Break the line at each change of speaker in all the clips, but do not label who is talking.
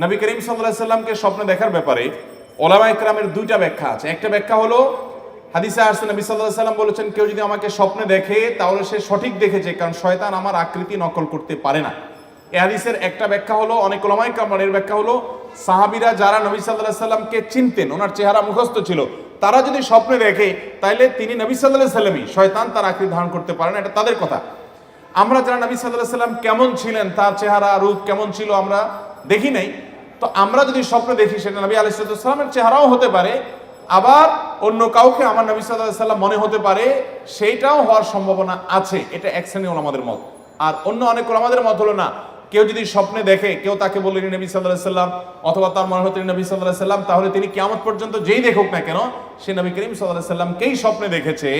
নবী করিম সাল্লাহ সাল্লামকে স্বপ্নে দেখার ব্যাপারে ওলামা ইকরামের দুইটা ব্যাখ্যা আছে। একটা ব্যাখ্যা হলো, হাদিসে আসছে নবী সাল্লাহ সাল্লাম বলেছেন, কেউ যদি আমাকে স্বপ্নে দেখে, তাহলে সে সঠিক দেখেছে, কারণ শয়তান আমার আকৃতি নকল করতে পারে না। এ হাদিসের একটা ব্যাখ্যা হলো, অনেক ওলামা ইকরামের ব্যাখ্যা হলো, সাহাবিরা যারা নবী সাল্লাহ সাল্লামকে চিনতেন, ওনার চেহারা মুখস্থ ছিল, তারা যদি স্বপ্নে দেখে, তাইলে তিনি নবী সাল্লাহ সাল্লামই শয়তান তার আকৃতি ধারণ করতে পারে না, এটা তাদের কথা। আমরা যারা নবী সাল্লাহ সাল্লাম কেমন ছিলেন, তার চেহারা, রূপ কেমন ছিল আমরা দেখি নাই। তো আমরা যদি স্বপ্ন দেখি, সেটা নবী আলাইসাল্লামের চেহারাও হতে পারে, আবার অন্য কাউকে আমার নবী সাল্লাম মনে হতে পারে, সেইটাও হওয়ার সম্ভাবনা আছে। এটা এক শ্রেণি আমাদের মত। আর অন্য অনেক আমাদের মত হলো না, কেউ যদি স্বপ্নে দেখে, কেউ তাকে বললেন নবী সাল্লাহ সাল্লাম অথবা তার মনে হতেন নবী সাল্লাহ সাল্লাম তাহলে তিনি কেমন পর্যন্ত যেই দেখুক না কেন, সে নবী করিম সাল্লাহ সাল্লামকেই স্বপ্নে দেখেছে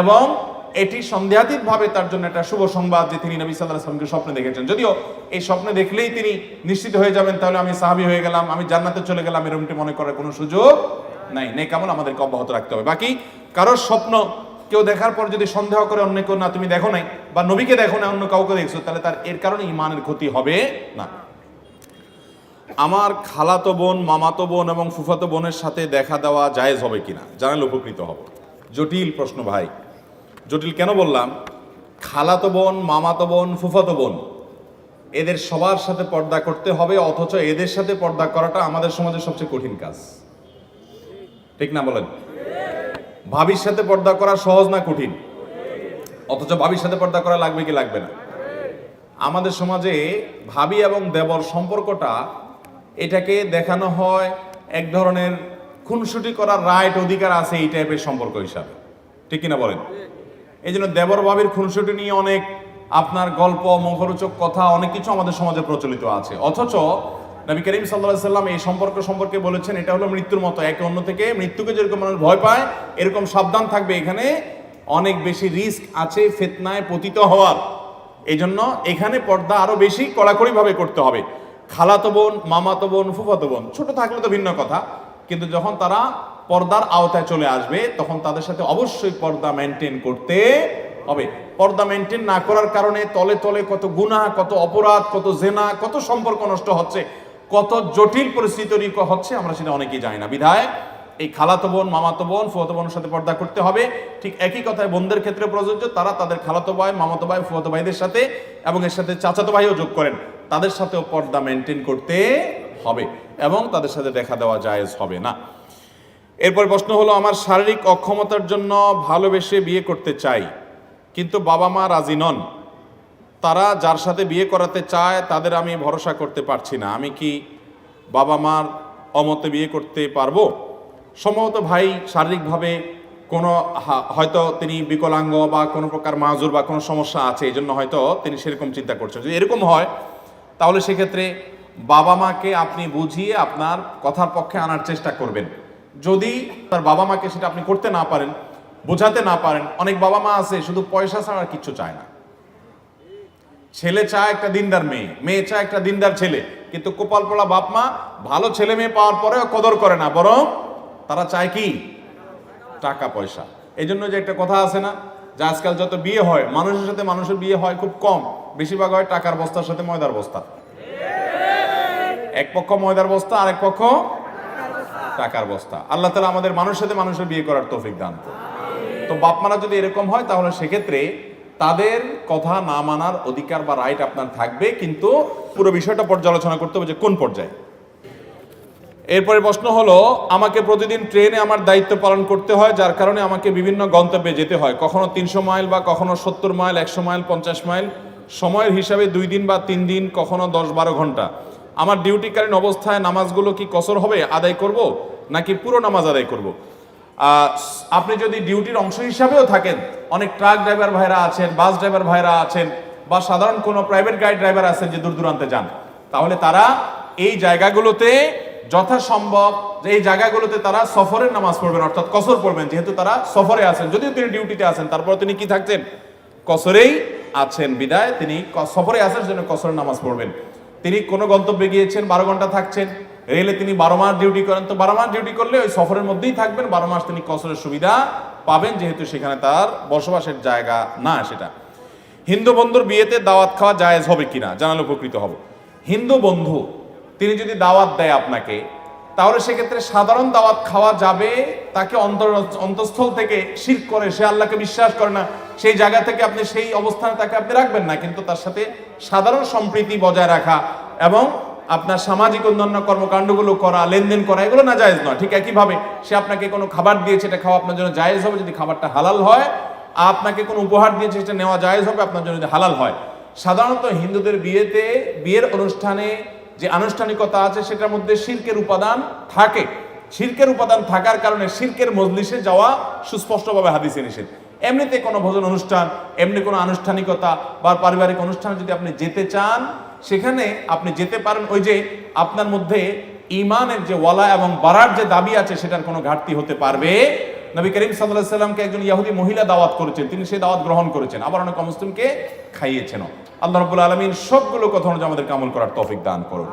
এবং এটি সন্দেহাতীত ভাবে তার জন্য একটা শুভ সংবাদ যে তিনি নবী সাল্লাহ সাল্লামকে স্বপ্নে দেখেছেন। যদিও এই স্বপ্নে দেখলেই তিনি নিশ্চিত হয়ে যাবেন, তাহলে আমি সাহাবি হয়ে গেলাম, আমি জান্নাতে চলে গেলাম এরকমটি মনে করার কোনো সুযোগ নাই। নেই কেমন আমাদেরকে অব্যাহত রাখতে হবে। বাকি কারোর স্বপ্ন কেউ দেখার পর যদি সন্দেহ করে অন্য কেউ, না, তুমি দেখো নাই, বা নবীকে দেখো না অন্য কাউকে দেখছ, তাহলে তার এর কারণে ইমানের ক্ষতি হবে না। আমার খালাতো বোন, মামাতো বোন এবং ফুফাতো বোনের সাথে দেখা দেওয়া জায়েজ হবে কিনা? জানালে উপকৃত হব। জটিল প্রশ্ন ভাই। জটিল কেন বললাম? খালাতো বোন, মামাতো বোন, ফুফাতো বোন, এদের সবার সাথে পর্দা করতে হবে, অথচ এদের সাথে পর্দা করাটা আমাদের সমাজের সবচেয়ে কঠিন কাজ। ঠিক না বলেন? ভাবির সাথে পর্দা করা সহজ না কঠিন? অথচ ভাবির সাথে পর্দা করা লাগবে কি লাগবে না? আমাদের সমাজে ভাবি এবং দেবর সম্পর্কটা এটাকে দেখানো হয় এক ধরনের খুনসুটি করার রাইট অধিকার আছে এই টাইপের সম্পর্ক হিসাবে। ঠিক কিনা বলেন? এই জন্য দেবর ভাবির খুনসুটি নিয়ে অনেক আপনার গল্প মুখরোচক কথা, অনেক কিছু আমাদের সমাজে প্রচলিত আছে। অথচ নবী করিম সাল্লাহ সাল্লাম এই সম্পর্ক সম্পর্কে বলেছেন, এটা হলো মৃত্যুর মতো। একে অন্য থেকে মৃত্যুকে যেরকম মানুষ ভয় পায়, এরকম সাবধান থাকবে। এখানে অনেক বেশি রিস্ক আছে, ফেতনায় পতিত হওয়ার। এই জন্য এখানে পর্দা আরও বেশি কড়াকড়ি ভাবে করতে হবে। খালাতো বোন, মামাতো বোন, ফুফাতো বোন, ছোট থাকলে তো ভিন্ন কথা। কিন্তু যখন তারা পর্দার আওতায় চলে আসবে, তখন তাদের সাথে অবশ্যই পর্দা মেনটেন করতে হবে। পর্দা মেনটেন না করার কারণে তলে তলে কত গুনাহ, কত অপরাধ, কত জেনা, কত সম্পর্ক নষ্ট হচ্ছে, কত জটিল পরিস্থিতি হচ্ছে, আমরা সেটা অনেকেই জানি না। বিধায় এই খালাতো বোন, মামাতো বোন, ফুয়াতো বোনের সাথে পর্দা করতে হবে। ঠিক একই কথায় বোনদের ক্ষেত্রে প্রযোজ্য, তারা তাদের খালাতো ভাই, মামাতো ভাই, ফুয়াতো ভাইদের সাথে এবং এর সাথে চাচাতো ভাইও যোগ করেন। তাদের সাথেও পর্দা মেনটেন করতে হবে এবং তাদের সাথে দেখা দেওয়া জায়েজ হবে না। এরপর প্রশ্ন হলো, আমার শারীরিক অক্ষমতার জন্য ভালোবেসে বিয়ে করতে চাই, কিন্তু বাবা মা রাজি নন। তারা যার সাথে বিয়ে করাতে চায়, তাদের আমি ভরসা করতে পারছি না। আমি কি বাবা মার অমতে বিয়ে করতে পারব? সম্ভবত ভাই শারীরিকভাবে কোনো হয়তো তিনি বিকলাঙ্গ বা কোনো প্রকার মাজুর বা কোনো সমস্যা আছে এই জন্য হয়তো তিনি সেরকম চিন্তা করছেন। যদি এরকম হয়, তাহলে সেক্ষেত্রে বাবা মাকে আপনি বুঝিয়ে আপনার কথার পক্ষে আনার চেষ্টা করবেন। যদি তার বাবা মাকে সেটা আপনি করতে না পারেন, বোঝাতে না পারেন, অনেক বাবা মা আছে, শুধু পয়সা ছাড়া আর কিচ্ছু চায় না। ছেলে চায় একটা দিনদার মেয়ে মেয়ে চায় একটা দিনদার ছেলে, কিন্তু কোপাল পোলা বাপ মা ভালো ছেলে মেয়ে পাওয়ার পরেও কদর করে না, বরং তারা চায় কি? টাকা, পয়সা। এই জন্য যে একটা কথা আছে না, যে আজকাল যত বিয়ে হয়, মানুষের সাথে মানুষের বিয়ে হয় খুব কম, বেশিরভাগ হয় টাকার বস্তার সাথে ময়দার বস্তা। এক পক্ষ ময়দার বস্তা, আরেক পক্ষ টাকার বস্তা। আল্লাহ তালা আমাদের মানুষের সাথে মানুষের বিয়ে করার তৌফিক দান তো বাপ মারা যদি এরকম হয়, তাহলে সেক্ষেত্রে তাদের কথা না মানার অধিকার বা রাইট আপনার থাকবে, কিন্তু পুরো বিষয়টা পর্যালোচনা করতে হবে যে কোন পর্যায়ে। এরপরে প্রশ্ন হলো, আমাকে প্রতিদিন ট্রেনে আমার দায়িত্ব পালন করতে হয়, যার কারণে আমাকে বিভিন্ন গন্তব্যে যেতে হয়। কখনো তিনশো মাইল বা কখনো সত্তর মাইল, একশো মাইল, পঞ্চাশ মাইল। সময়ের হিসাবে দুই দিন বা তিন দিন, কখনো দশ বারো ঘণ্টা। আমার ডিউটিকালীন অবস্থায় নামাজগুলো কি কসর হবে আদায় করব নাকি পুরো নামাজ আদায় করব? আপনি যদি ডিউটির অংশ হিসাবেও থাকেন, অনেক ট্রাক ড্রাইভার ভাইরা আছেন, বাস ড্রাইভার ভাইরা আছেন, বা সাধারণ কোনো প্রাইভেট গাড়ি ড্রাইভার আছেন যে দূর দূরান্তে যান, তাহলে তারা এই জায়গাগুলোতে যথাসম্ভব, যে এই জায়গাগুলোতে তারা সফরের নামাজ পড়বেন, অর্থাৎ কসর পড়বেন, যেহেতু তারা সফরে আছেন, যদিও তিনি ডিউটিতে আছেন, তারপর তিনি কি থাকছেন কসরেই আছেন, বিদায় তিনি সফরে আছেন সেজন্য কসরের নামাজ পড়বেন। তিনি কোনো গন্তব্যে গিয়েছেন, বারো ঘণ্টা থাকছেন, রেলে তিনি বারো মাস ডিউটি করেন। তো বারো মাস ডিউটি করলে ওই সফরের মধ্যেই থাকবেন, বারো মাস তিনি কসরের সুবিধা পাবেন, যেহেতু সেখানে তার বসবাসের জায়গা না সেটা। হিন্দু বন্ধুর বিয়েতে দাওয়াত খাওয়া জায়েজ হবে কিনা, জানালে উপকৃত হব। হিন্দু বন্ধু, তিনি যদি দাওয়াত দেয় আপনাকে তাহলে সেক্ষেত্রে সাধারণ দাওয়াত খাওয়া যাবে, তাকে অন্তর, অন্তঃস্থল থেকে শির করে, সে আল্লাহকে বিশ্বাস করে না, সেই জায়গা থেকে আপনি সেই অবস্থানে তাকে আপনি রাখবেন না, কিন্তু তার সাথে সাধারণ সম্প্রীতি বজায় রাখা এবং আপনার সামাজিক অন্যান্য কর্মকাণ্ডগুলো করা, লেনদেন করা, এগুলো না জায়েজ নয়। ঠিক একইভাবে সে আপনাকে কোনো খাবার দিয়েছে, এটা খাওয়া আপনার জন্য জায়েজ হবে, যদি খাবারটা হালাল হয়, আপনাকে কোনো উপহার দিয়েছে, সেটা নেওয়া জায়েজ হবে, আপনার জন্য যদি হালাল হয়। সাধারণত হিন্দুদের বিয়েতে, বিয়ের অনুষ্ঠানে যে আনুষ্ঠানিকতা আছে, সেটার মধ্যে শির্কের উপাদান থাকে। শির্কের উপাদান থাকার কারণে শির্কের মজলিসে যাওয়া সুস্পষ্টভাবে হাদিসে নিষেধ। এমনিতে কোনো ভোজন অনুষ্ঠান, এমনি কোনো আনুষ্ঠানিকতা বা পারিবারিক অনুষ্ঠানে যদি আপনি যেতে চান, সেখানে আপনি যেতে পারেন ওই যে আপনার মধ্যে ইমানের যে ওয়ালা এবং বাড়ার যে দাবি আছে, সেটার কোনো ঘাটতি হতে পারবে নবী করিম সাল্লাহ সাল্লামকে একজন ইয়াহুদি মহিলা দাওয়াত করেছেন। তিনি সেই দাওয়াত গ্রহণ করেছেন। আবার অনেক মুসলিমকে খাইয়েছেন আল্লাহ রবুল আলমিন সবগুলো কথা অনুযায়ী আমাদের কামল করার তফিক দান করুন।